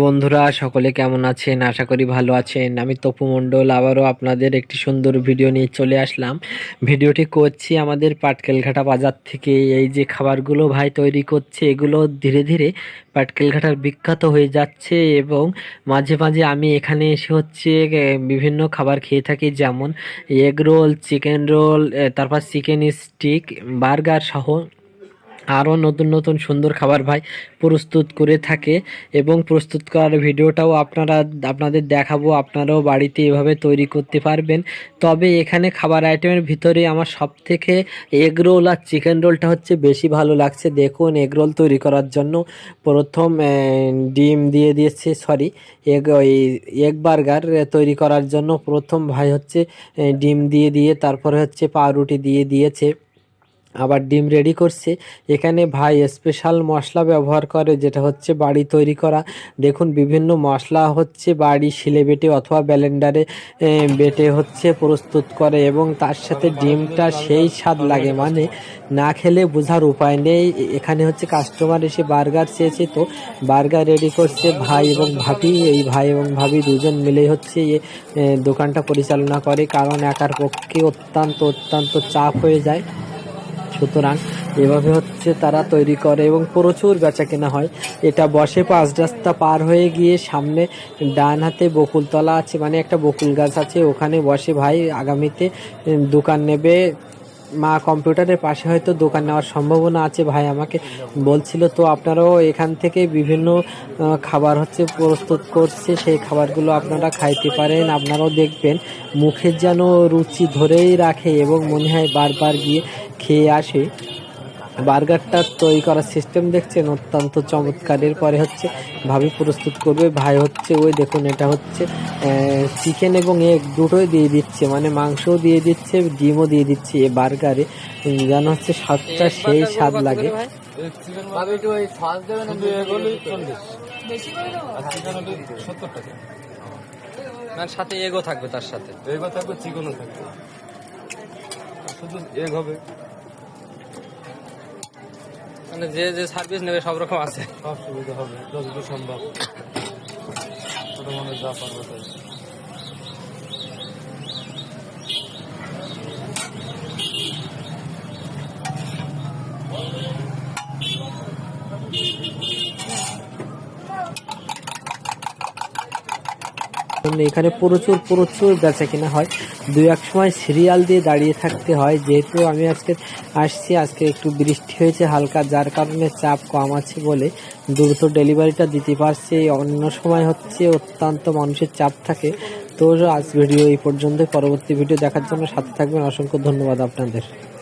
বন্ধুরা, সকলে কেমন আছেন? আশা করি ভালো আছেন। আমি তপু মণ্ডল, আবারও আপনাদের একটি সুন্দর ভিডিও নিয়ে চলে আসলাম। ভিডিওটি করছি আমাদের পাটকেলঘাটা বাজার থেকে। এই যে খাবারগুলো ভাই তৈরি করছে, এগুলো ধীরে ধীরে পাটকেলঘাটার বিখ্যাত হয়ে যাচ্ছে এবং মাঝে মাঝে আমি এখানে এসে হচ্ছে বিভিন্ন খাবার খেয়ে থাকি। যেমন এগ রোল, চিকেন রোল তারপর চিকেন স্টিক, বার্গার সহ আরও নতুন নতুন সুন্দর খাবার ভাই প্রস্তুত করে থাকে এবং প্রস্তুত করার ভিডিওটাও আপনারা, আপনাদের দেখাবো, আপনারাও বাড়িতে এভাবে তৈরি করতে পারবেন। তবে এখানে খাবার আইটেমের ভিতরে আমার সব থেকে এগ রোল আর চিকেন রোলটা হচ্ছে বেশি ভালো লাগছে। দেখুন এগ রোল তৈরি করার জন্য প্রথম ডিম দিয়ে দিয়েছে সরি এগ ওই এগ বার্গার তৈরি করার জন্য প্রথম ভাই হচ্ছে ডিম দিয়ে দিয়ে, তারপরে হচ্ছে পাউরুটি দিয়ে দিয়েছে। আবার ডিম রেডি করছে। এখানে ভাই স্পেশাল মশলা ব্যবহার করে, যেটা হচ্ছে বাড়ি তৈরি করা। দেখুন, বিভিন্ন মশলা হচ্ছে বাড়ি শিলে বেটে অথবা ব্লেন্ডারে বেটে হচ্ছে প্রস্তুত করে এবং তার সাথে ডিমটা সেই স্বাদ লাগে। মানে না খেলে বোঝার উপায় নেই। এখানে হচ্ছে কাস্টমার এসে বার্গার চেয়েছে তো বার্গার রেডি করছে ভাই এবং ভাবি। এই ভাই এবং ভাবি দুজন মিলেই হচ্ছে দোকানটা পরিচালনা করে। কারণ একার পক্ষে অত্যন্ত অত্যন্ত চাপ হয়ে যায়। সুতরাং এভাবে হচ্ছে তারা তৈরি করে এবং প্রচুর বেচা কেনা হয়। এটা বসে পাঁচ রাস্তা পার হয়ে গিয়ে সামনে ডান হাতে বকুলতলা আছে মানে একটা বকুল গাছ আছে। ওখানে বসে ভাই আগামীতে দোকান নেবে। মা কম্পিউটারের পাশে হয়তো দোকান নেওয়ার সম্ভাবনা আছে, ভাই আমাকে বলছিল। তো আপনারাও এখান থেকে বিভিন্ন খাবার হচ্ছে প্রস্তুত করছে। সেই খাবারগুলো আপনারা খাইতে পারেন, আপনারাও দেখবেন। মুখের যেন রুচি ধরেই রাখে এবং মনে হয় বারবার গিয়ে খেয়ে আসে। বার্গারটা তৈরি করার সিস্টেম দেখছেন? অত্যন্ত চমৎকার। এরপরে হচ্ছে ভাবি প্রস্তুত করবে। ভাই হচ্ছে ওই দেখুন এটা হচ্ছে চিকেন এবং এগ দুটোই দিয়ে দিচ্ছে। মানে মাংসও দিয়ে দিচ্ছে ডিমও দিয়ে দিচ্ছে এ বার্গারে। যেন হচ্ছে স্বাদটা সেই স্বাদ লাগে। এগ সাথে এগও থাকবে তার সাথে। এগও থাকবে চিকেনও থাকবে। শুধু এগ হবে। মানে যে যে সার্ভিস নেবে সব রকম আছে। সব সুবিধা হবে, যতদূর সম্ভব। ছোটো মানুষ যা পারবে তাই। জন্য এখানে প্রচুর প্রচুর বেচা কিনা হয়। দু এক সময় সিরিয়াল দিয়ে দাঁড়িয়ে থাকতে হয়, যেহেতু আমি আজকে আসছি, আজকে একটু বৃষ্টি হয়েছে হালকা, যার কারণে চাপ কম আছে বলে দ্রুত ডেলিভারিটা দিতে পারছে। অন্য সময় হচ্ছে অত্যন্ত মানুষের চাপ থাকে। তো আজ ভিডিও এই পর্যন্ত পরবর্তী ভিডিও দেখার জন্য সাথে থাকবেন। অসংখ্য ধন্যবাদ আপনাদের।